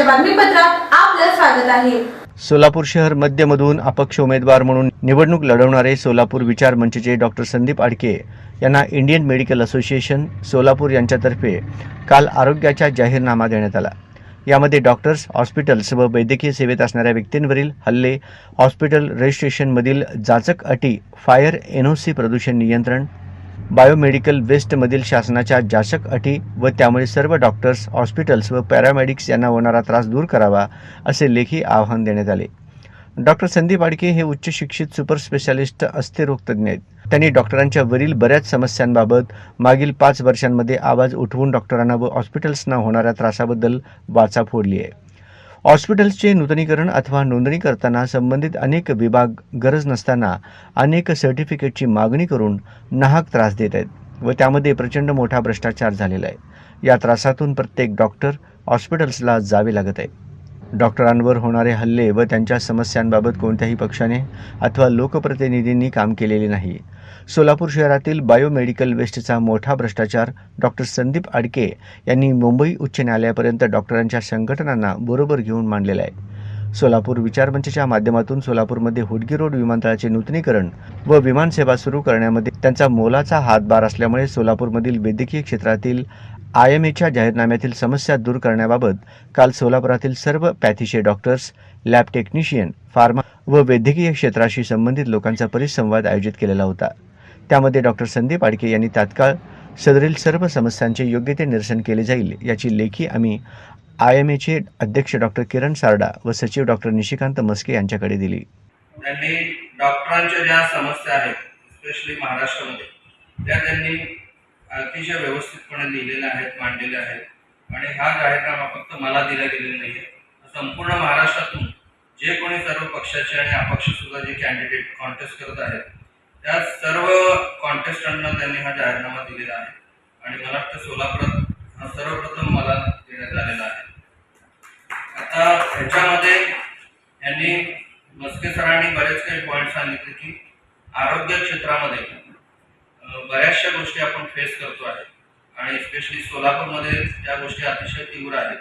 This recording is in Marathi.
आपलं स्वागत आहे. सोलापूर शहर मध्यमधून अपक्ष उमेदवार म्हणून निवडणूक लढवणारे सोलापूर विचार मंचचे डॉक्टर संदीप आडके यांना इंडियन मेडिकल असोसिएशन सोलापूर यांच्यातर्फे काल आरोग्याचा जाहीरनामा देण्यात आला. यामध्ये डॉक्टर्स हॉस्पिटल्स व वैद्यकीय सेवेत असणाऱ्या व्यक्तींवरील हल्ले हॉस्पिटल रजिस्ट्रेशनमधील जाचक अटी फायर एनओसी प्रदूषण नियंत्रण बायोमेडिकल वेस्टमधील शासनाच्या जाचक अटी व त्यामुळे सर्व डॉक्टर्स हॉस्पिटल्स व पॅरामेडिक्स यांना होणारा त्रास दूर करावा असे लेखी आवाहन देण्यात आले. डॉक्टर संदीप आडके हे उच्च शिक्षित सुपर स्पेशालिस्ट अस्थिरोगतज्ञ आहेत. त्यांनी डॉक्टरांच्या वरील बऱ्याच समस्यांबाबत मागील पाच वर्षांमध्ये आवाज उठवून डॉक्टरांना व हॉस्पिटल्सना होणाऱ्या त्रासाबद्दल वाचा फोडली आहे. हॉस्पिटल्सचे नूतनीकरण अथवा नोंदणी करताना संबंधित अनेक विभाग गरज नसताना अनेक सर्टिफिकेटची मागणी करून नाहक त्रास देत आहेत व त्यामध्ये प्रचंड मोठा भ्रष्टाचार झालेला आहे. या त्रासातून प्रत्येक डॉक्टर हॉस्पिटल्सला जावे लागत आहे. डॉक्टरांवर होणारे हल्ले व त्यांच्या समस्यांबाबत कोणत्याही पक्षाने अथवा लोकप्रतिनिधींनी काम केलेले नाही. सोलापूर शहरातील बायोमेडिकल वेस्टचा मोठा भ्रष्टाचार डॉक्टर संदीप आडके यांनी मुंबई उच्च न्यायालयापर्यंत डॉक्टरांच्या संघटनांना बरोबर घेऊन मांडलेला आहे. सोलापूर विचारमंचच्या माध्यमातून सोलापूरमध्ये हुडगी रोड विमानतळाचे नूतनीकरण व विमानसेवा सुरू करण्यामध्ये त्यांचा मोलाचा हातभार असल्यामुळे सोलापूरमधील वैद्यकीय क्षेत्रातील आय एम एच्या जाहीरनाम्यातील समस्या दूर करण्याबाबत काल सोलापुरातील सर्व पॅथीचे डॉक्टर्स लॅब टेक्निशियन फार्मा व वैद्यकीय क्षेत्राशी संबंधित लोकांचा परिसंवाद आयोजित केलेला होता. त्यामध्ये डॉक्टर संदीप आडके यांनी तात्काळ सदरील सर्व समस्यांचे योग्य ते निरसन केले जाईल याची लेखी आम्ही आय एम एचे अध्यक्ष डॉक्टर किरण सारडा व सचिव डॉक्टर निशिकांत मस्के यांच्याकडे दिली. त्यांनी डॉक्टरांच्या ज्या समस्या आहेत स्पेशली महाराष्ट्रामध्ये त्या त्यांनी अतिशय व्यवस्थितपणे लिहिलेल्या आहेत मांडलेल्या आहेत. आणि हा कार्यक्रम फक्त मला दिला गेलेला नाही आहे संपूर्ण महाराष्ट्रातून जे कोणी सर्व पक्षाचे आणि अपक्ष सुद्धा जे कॅन्डिडेट कॉन्टेस्ट करत आहेत त्या सर्व कॉन्टेस्टंटना त्यांनी हा जाहीरनामा दिलेला आहे. आणि मला वाटतं सोलापुरात हा सर्वप्रथम मला देण्यात आलेला आहे. आता ह्याच्यामध्ये यांनी मस्के सरांनी बरेच काही पॉईंट सांगितले की आरोग्य क्षेत्रामध्ये बऱ्याचशा गोष्टी आपण फेस करतो आहे. आणि स्पेशली सोलापूरमध्ये त्या गोष्टी अतिशय तीव्र आहेत.